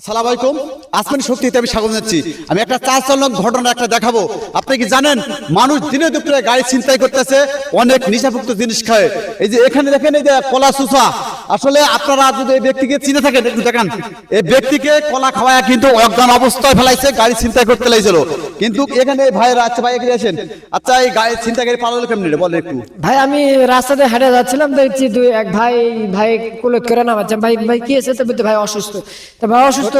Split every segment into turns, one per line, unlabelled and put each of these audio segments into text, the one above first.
আসসালামু আলাইকুম। আসমান শক্তিতে আমি স্বাগত জানাচ্ছি। আমি একটা চাঞ্চল্যক ঘটনা একটা দেখাবো। আপনি কি জানেন, মানুষ দিনে দুপুরে গাড়ি ছিনতাই করতেছে, অনেক নেশাভুক্ত জিনিস খায়। এই যে এখানে দেখেন, এই যে কলা সুসা আসলে আপনারা যদি এই ব্যক্তিকে চিনে থাকেন, একটু দেখান। এই ব্যক্তিকে কলা খাওয়ায় কিন্তু অজ্ঞান অবস্থায় ফেলাইছে, গাড়ি ছিনতাই করতে লাইছিল কিন্তু এখানে এই ভাইয়েরা আচ্ছা ভাই এখানে আসেন। আচ্ছা এই গাড়ি ছিনতাই গাড়ি পালালো কেমনি রে? বলেন একটু।
ভাই আমি রাস্তাতে হেঁটে যাচ্ছিলাম দেখছি দুই এক ভাই ভাই কোলে করে নামাচ্ছে। ভাই ভাই কি আছে তো বলতে ভাই অসুস্থ। তো ভাই অসুস্থ।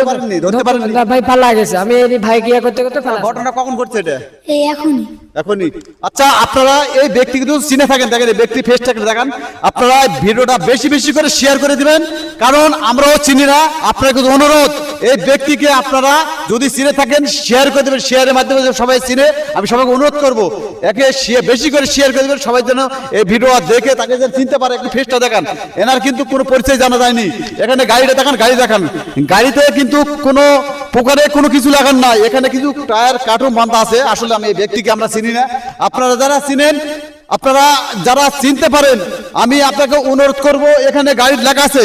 ধরতে পারেননি,
ভাই পালা গেছে। আমি এই ভাই গিয়ে করতে করতে পালা
ঘটনা কখন ঘটছে এটা?
এই এখনই।
এখনই। আচ্ছা আপনারা এই ব্যক্তি কিন্তু চিনে থাকেন দেখেন এই ব্যক্তি ফেসটাকে দেখান। আপনারা ভিডিওটা বেশি বেশি করে শেয়ার করে দিবেন। কারণ আমরাও চিনি না। আপনার কিন্তু অনুরোধ এই ব্যক্তিকে আপনারা যদি চিনে থাকেন শেয়ার করে দেবেন শেয়ারের মাধ্যমে সবাই চিনে, আমি সবাইকে অনুরোধ করব, একে বেশি করে শেয়ার করে দেবেন, সবাই যেন এই ভিডিও দেখে তাকে যেন চিনতে পারে, একটু ফেসটা দেখান। এনার কিন্তু কোনো পরিচয় জানা যায়নি। এখানে গাড়িটা দেখান, গাড়ি দেখান। গাড়িতে কিন্তু কোনো পোকারে কোনো কিছু লাগান নাই। এখানে কিছু টায়ার কার্টুন বান্ধা আছে। আসলে আমি এই ব্যক্তিকে আমরা চিনি না। আপনারা যারা চিনেন, আপনারা যারা চিনতে পারেন, আমি আপনাকে অনুরোধ করব, এখানে গাড়ির লেখা আছে।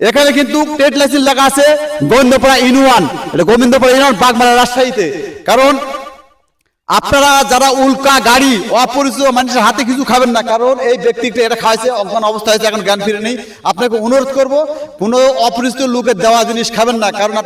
এখানে কিন্তু টেট লাইসেন্স লেখা আছে, গোবিন্দপাড়া ইউনিয়ন। এটা গোবিন্দপাড়া ইউনিয়ন, বাগমারা রাজশাহীতে। কারণ আপনারা যারা উল্কা গাড়ি, অপরিচিত মানুষের হাতে কিছু খাবেন না, কারণ এই ব্যক্তিটা এটা খাইছে, অজ্ঞান অবস্থা হয়েছে এখন জ্ঞান ফিরে নেই আপনাকে অনুরোধ করব, কোনো অপরিচিত লোকের দেওয়া জিনিস খাবেন না, কারণ